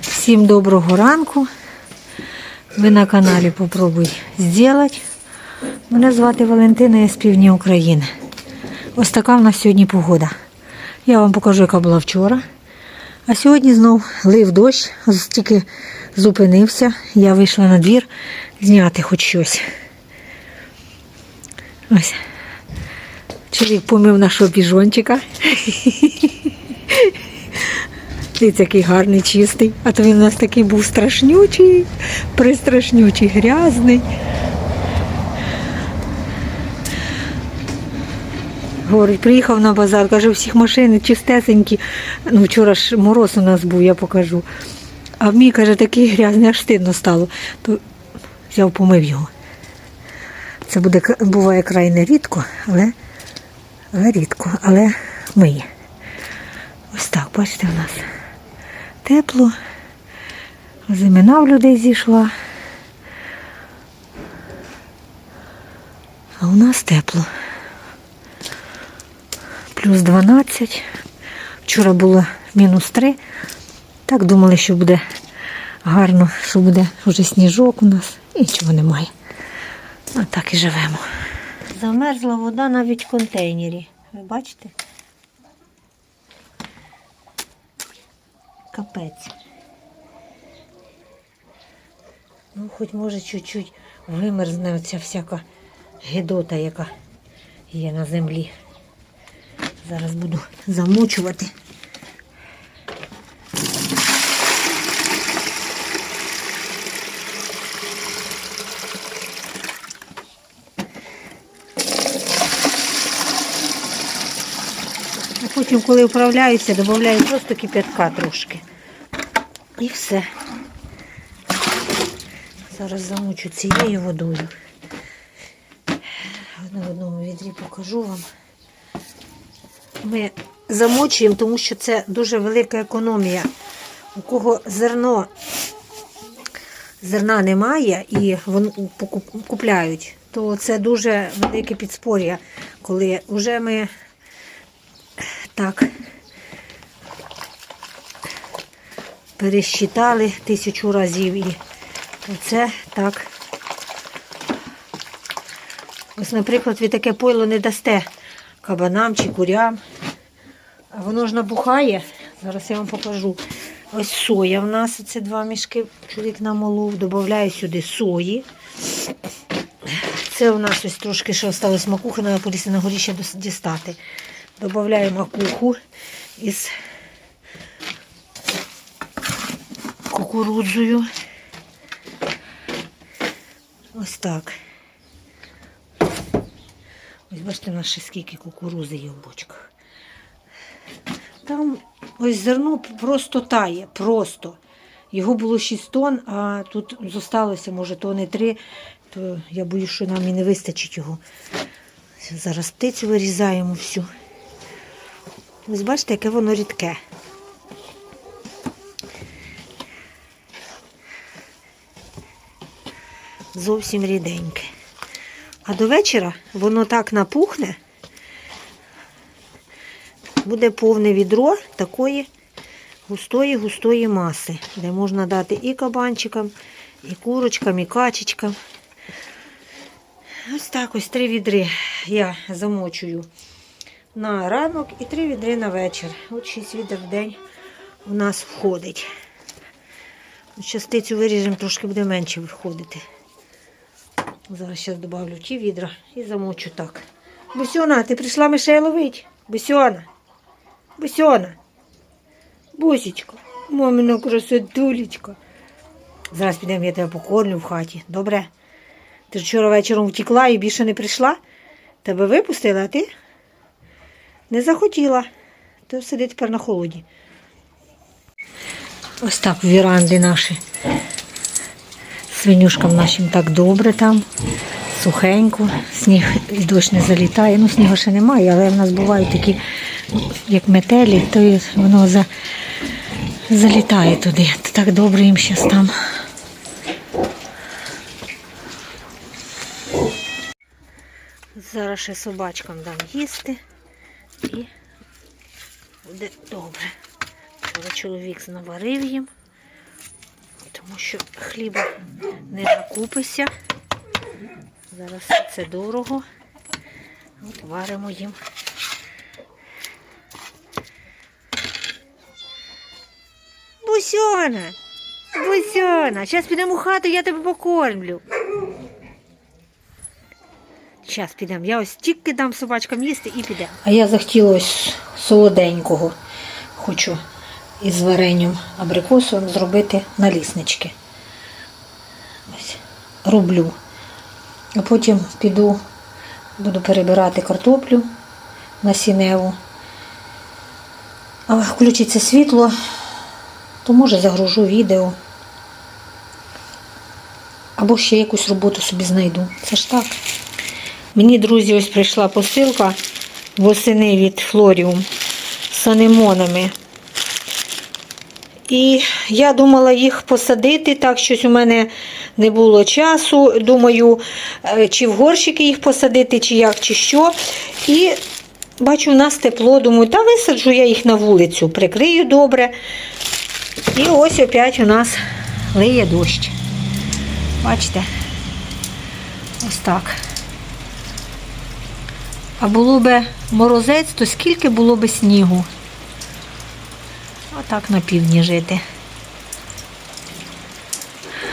Всім доброго ранку. Ви на каналі Попробуй зробити. Мене звати Валентина, я з півдня України. Ось така в нас сьогодні погода. Я вам покажу, яка була вчора. А сьогодні знов лив дощ, тільки зупинився. Я вийшла на двір зняти хоч щось. Ось. Чоловік помив нашого біжончика. Дивіться, який гарний, чистий. А то він у нас такий був страшнючий, пристрашнючий, грязний. Говорить, приїхав на базар, каже, всіх машини чистесенькі. Ну, вчора ж мороз у нас був, я покажу. А мій, каже, такий грязний, аж стидно стало. То взяв, помив його. Це буде, буває крайне рідко, але, але рідко, але миє. Ось так, бачите, у нас тепло. Зимина в людей зійшла. А у нас тепло. Плюс 12. Вчора було мінус 3. Так думали, що буде гарно, що буде вже сніжок у нас. Нічого немає. А так і живемо. Замерзла вода навіть в контейнері. Ви бачите? Капець. Ну, хоч може чуть-чуть вимерзне оця всяка гидота, яка є на землі. Зараз буду замочувати. Потім, коли вправляюся, додаю просто кип'ятка трошки. І все. Зараз замочу цією водою. На одному відрі покажу вам. Ми замочуємо, тому що це дуже велика економія. У кого зерно зерна немає і вони купляють, то це дуже велике підспор'я, коли вже ми так пересчитали тисячу разів і оце так. Ось, наприклад, ви таке пойло не дасте кабанам чи курям. А воно ж набухає. Зараз я вам покажу. Ось соя в нас. Це два мішки. Чоловік намолов. Додаю сюди сої. Це у нас ось трошки ще осталось макухи, треба полізти на горі ще дістати. Додаємо макуху із кукурудзою. Ось так. Ось бачите, у нас ще скільки кукурузи є в бочках. Там ось зерно просто тає, просто. Його було 6 тонн, а тут зосталося, може, тони 3, то я боюсь, що нам і не вистачить його. Зараз птицю вирізаємо всю. Ось бачите, яке воно рідке. Зовсім ріденьке. А до вечора воно так напухне, буде повне відро такої густої густої маси, де можна дати і кабанчикам, і курочкам, і качечкам. Ось так ось три відри я замочую на ранок і три відри на вечір. От шість відер в день у нас входить. Частицю виріжемо, трошки буде менше виходити. Зараз зараз добавлю ті відра і замочу так. Бусьона, ти прийшла мишей ловить? Бусьона. Бусьона. Бусічка. Мамина красотулечка. Зараз підемо, я тебе покормлю в хаті. Добре? Ти вчора вечором втекла і більше не прийшла. Тебе випустила, а ти не захотіла. Ти сиди тепер на холоді. Ось так віранди наші. Свинюшкам нашим так добре там, сухенько, сніг і дощ не залітає. Ну, снігу ще немає, але в нас бувають такі, як метелі, то воно за, залітає туди. Так добре їм зараз там. Зараз ще собачкам дам їсти і буде добре. але чоловік наварив їм, тому що хліба не накупися. Зараз це дорого. От варимо їм. Бусьона! Бусьона! Зараз підемо у хату, я тебе покормлю. Зараз підемо. Я ось тільки дам собачкам їсти і підемо. А я захотіла ось солоденького. Хочу із варенням абрикосовим зробити наліснички. Ось роблю. А потім піду, буду перебирати картоплю насінневу. А включиться світло, то може загружу відео. Або ще якусь роботу собі знайду. Це ж так. Мені, друзі, ось прийшла посилка восени від Флоріум з анемонами. І я думала їх посадити, так щось у мене не було часу. Думаю, е, чи в горщики їх посадити, чи як, чи що. І бачу, у нас тепло. Думаю, та висаджу я їх на вулицю, прикрию добре. І ось опять у нас лиє дощ. Бачите? Ось так. А було би морозець, то скільки було би снігу? Отак на півдні жити.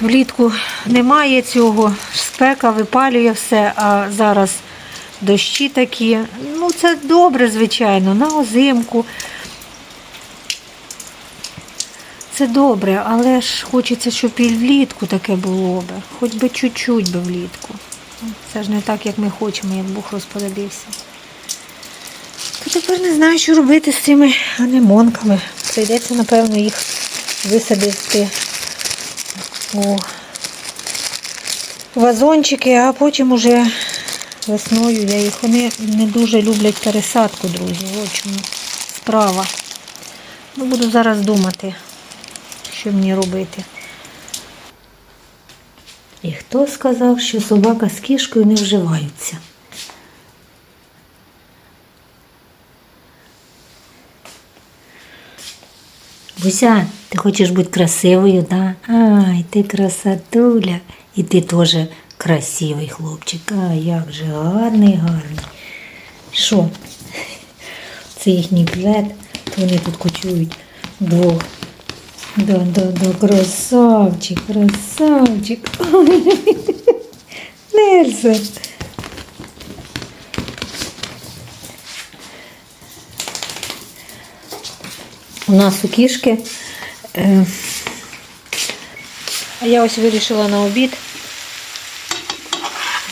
Влітку немає цього, спека випалює все, а зараз дощі такі. Ну, це добре, звичайно, на озимку. Це добре, але ж хочеться, щоб і влітку таке було би. Хоч би чуть-чуть би влітку. Це ж не так, як ми хочемо, як Бог розпорядився. То тепер не знаю, що робити з цими анемонками. Прийдеться, напевно, їх висадити у вазончики, а потім уже весною я їх. Вони не дуже люблять пересадку, друзі. От чому справа. Ну, буду зараз думати, що мені робити. І хто сказав, що собака з кішкою не вживаються? Буся, ти хочеш бути красивою, да? Ай, ти красотуля. І ти теж красивий хлопчик. А як же гарний, гарний. Що? Це їхній плед, вони тут кочують вдвох. Да, да, да, красавчик, красавчик. Нельсон. У нас у кішки. Е, а я ось вирішила на обід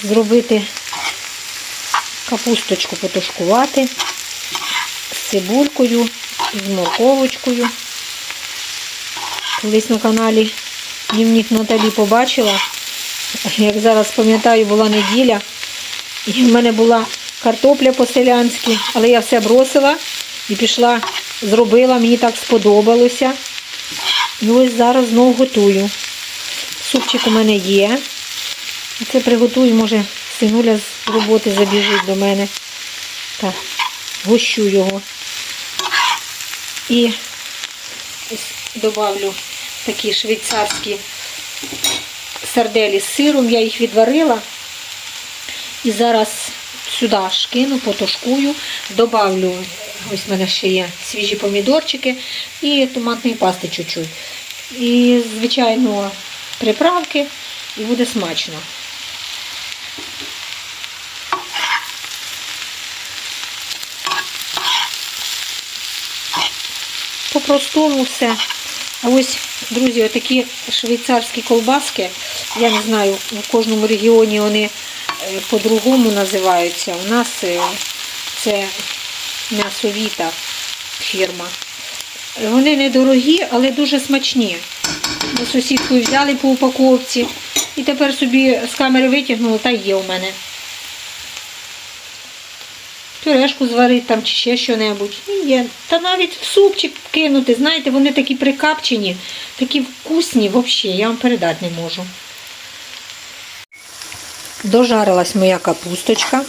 зробити капусточку потушкувати з цибулькою, з морковочкою. Колись на каналі Днівник Наталі побачила, як зараз пам'ятаю, була неділя, і в мене була картопля по-селянськи, але я все бросила і пішла, зробила, мені так сподобалося. І ось зараз знову готую. Супчик у мене є. Це приготую, може, синуля з роботи забіжить до мене. Так, гощу його. І ось добавлю такі швейцарські сарделі з сиром. Я їх відварила. І зараз сюди ж кину, потушкую, добавлю, ось в мене ще є свіжі помідорчики і томатної пасти чуть-чуть. І, звичайно, приправки, і буде смачно. По-простому все. А ось, друзі, отакі швейцарські колбаски, я не знаю, в кожному регіоні вони е, по-другому називаються. У нас е, це м'ясовіта фірма. Вони недорогі, але дуже смачні. Ми сусідкою взяли по упаковці і тепер собі з камери витягнули, та є у мене. Пюрешку зварити там чи ще що-небудь. Є. Та навіть в супчик кинути, знаєте, вони такі прикапчені, такі вкусні взагалі, я вам передати не можу. Дожарилась моя капусточка.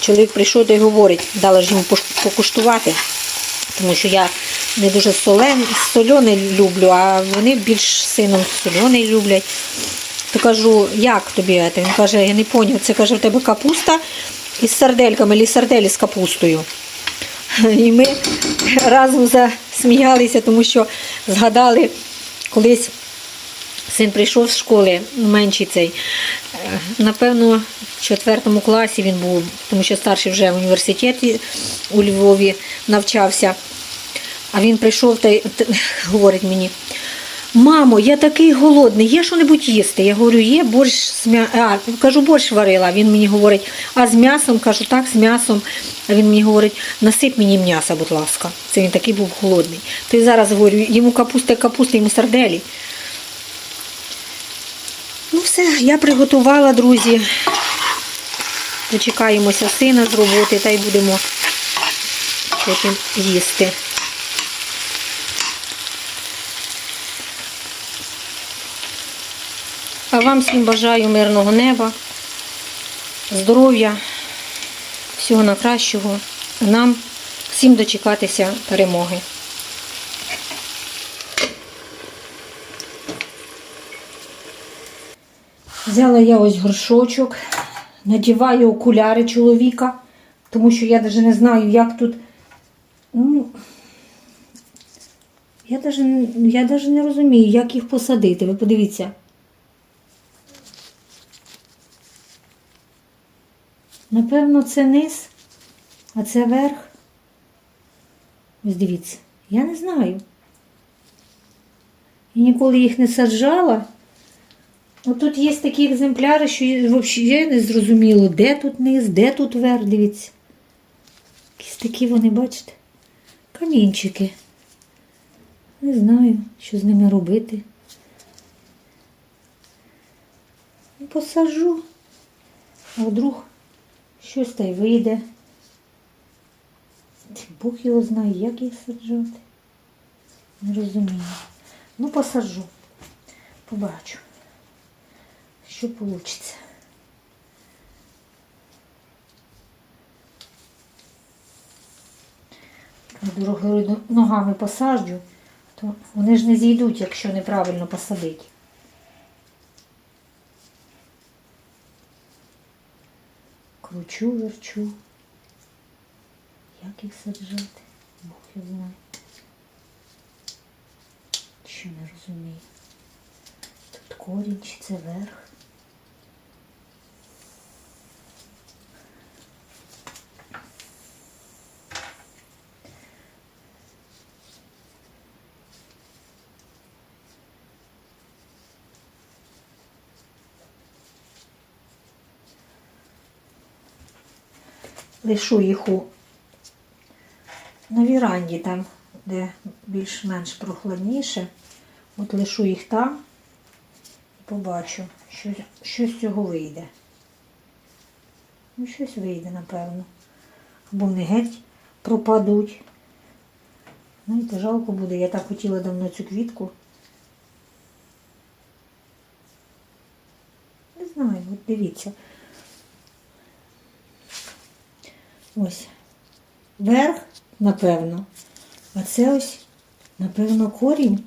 Чоловік прийшов та й говорить, дала ж йому покуштувати, тому що я не дуже солен, солений люблю, а вони більш сином солений люблять. То кажу, як тобі це? Він каже, я не поняв, це каже, в тебе капуста із сардельками, або сарделі з капустою. І ми разом засміялися, тому що згадали колись син прийшов з школи, менший цей. е, Напевно, в четвертому класі він був, тому що старший вже в університеті у Львові навчався. А він прийшов та, говорить мені: Мамо, я такий голодний, є що-небудь їсти? Я говорю, є борщ з м'ясом. А, кажу, борщ варила. Він мені говорить, а з м'ясом? Кажу, так, з м'ясом. А він мені говорить, насип мені м'яса, будь ласка. Це він такий був голодний. То й зараз говорю, йому капуста, капуста, йому сарделі. Ну все, я приготувала, друзі. Дочекаємося сина з роботи та й будемо потім їсти. А вам всім бажаю мирного неба, здоров'я, всього найкращого. А нам всім дочекатися перемоги. Взяла я ось горшочок, надіваю окуляри чоловіка, тому що я навіть не знаю, як тут. Ну, я навіть, я навіть не розумію, як їх посадити. Ви подивіться. Напевно, це низ, а це верх. Ось дивіться, я не знаю. Я ніколи їх не саджала. Тут є такі екземпляри, що взагалі не зрозуміло, де тут низ, де тут верх, дивіться. Якісь такі вони, бачите? Камінчики. Не знаю, що з ними робити. Посаджу, а вдруг щось та й вийде. Бог його знає, як їх саджати. Не розумію. Ну, посаджу. Побачу що вийде. Дорогою ногами посаджу, то вони ж не зійдуть, якщо неправильно посадити. Кручу, верчу. Як їх саджати? Бог його знає. Що не розумію. Тут корінь чи це верх. Лишу їх у на віранді, там, де більш-менш прохладніше. От лишу їх там і побачу, що, що з цього вийде. Ну, щось вийде, напевно. Або вони геть пропадуть. Знаєте, жалко буде. Я так хотіла давно цю квітку. Не знаю, от дивіться. Ось верх, напевно, а це ось, напевно, корінь.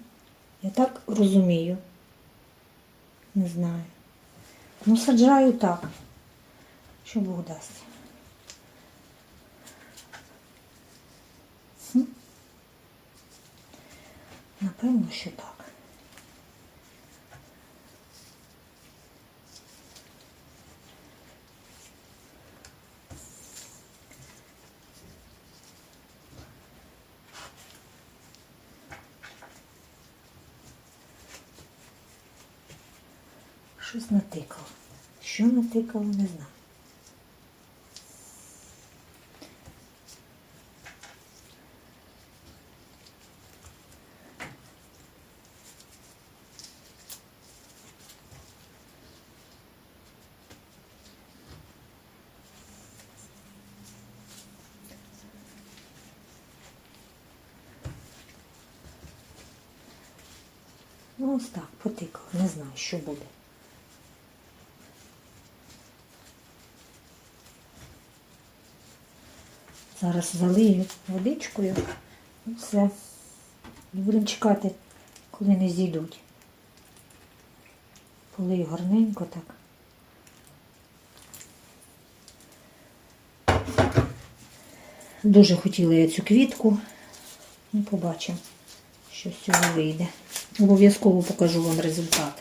Я так розумію. Не знаю. Ну, саджаю так. Що Бог дасть. Напевно, що так. Щось натикало. Що натикало, не знаю. Ну, ось так, потикало. Не знаю, що буде. Зараз залию водичкою і все. І будемо чекати, коли не зійдуть. Полию гарненько так. Дуже хотіла я цю квітку. Ну, побачимо, що з цього вийде. Обов'язково покажу вам результат.